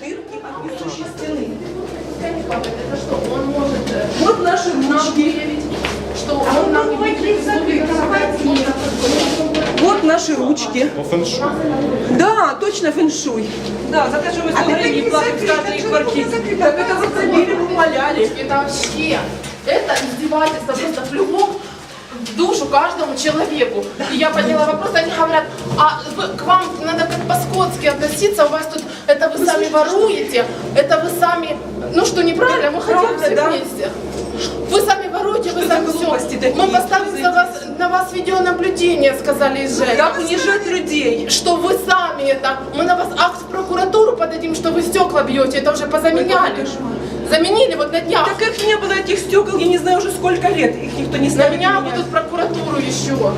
Дырки от несущей стены. Это что, он может э, Вот наши ручки. что А он нам вот будет закрыть, Вот наши ручки. По фэншуй. Да, точно фэншуй. Да, за те, що ми А тепер не платимо з кожної квартири. Так это вот забили, умоляли. Это вообще, это издевательство, просто плювок в душу каждому человеку. И я подняла вопрос, они говорят, а вы- к вам надо как по-скотски относиться, у вас тут, воруете, это вы сами, ну что, неправильно, мы хотим все да. вместе. Вы сами воруете, вы сами все. Мы поставим за вас, на вас видеонаблюдение, сказали из Жени. Как унижать людей. Что вы сами это, мы на вас акт в прокуратуру подадим, что вы стекла бьете, это уже позаменяли. Заменили вот на днях. Так как не было этих стекол, я не знаю уже сколько лет. Их никто не На ставит. меня будут прокуратуру еще.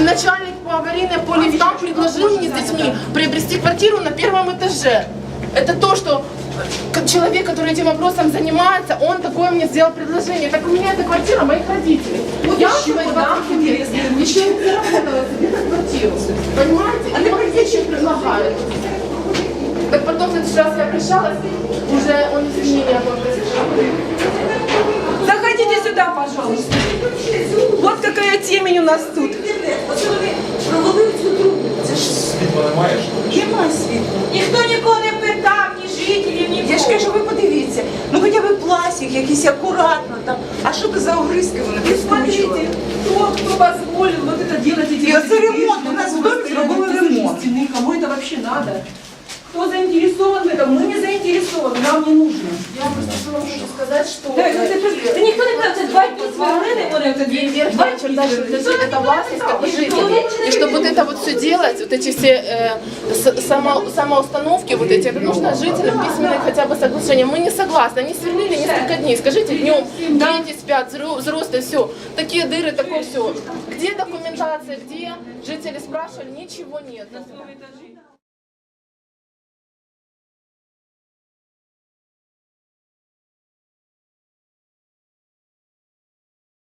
Начальник по аварийной по лифтам предложил мне с детьми приобрести квартиру на первом этаже. Это то, что э, человек, который этим вопросом занимается, он такое мне сделал предложение. Так у меня эта квартира моих родителей. Вот Я еще, да, 20 лет еще не заработала себе на квартиру. Понимаете? А мне еще предлагают. Так потом, в следующий раз я обращалась, уже он извинения попросил. какая темень у нас тут. Оце вони провалили цю трубу. Це ж Світла немає ж? Нема світла. Ніхто нікого не питав, ні жителів, ні Я ж кажу, ви подивіться, ну хоча б пластик якийсь акуратно там. А що це за огризки вони И смотрите, прискочили? кто, кто позволил вот это делать эти И вот это эти ремонт, вещи, у нас в вот доме стоят сделали эти ремонт. стены, Кому это вообще надо? Кто заинтересован в этом? Мы не заинтересованы, нам не нужно. Я просто что вам хочу сказать, что... Так, сварили, вони це И дві верхняя черта, что это, это властность как бы жителей. И чтобы вот это вот все делать, вот эти все э, само, самоустановки, вот эти, это нужно жителям письменное хотя бы соглашение. Мы не согласны, они сверлили несколько дней. Скажите, днем дети спят, взро- взрослые, все. Такие дыры, такое все. Где документация, где жители спрашивали, ничего нет.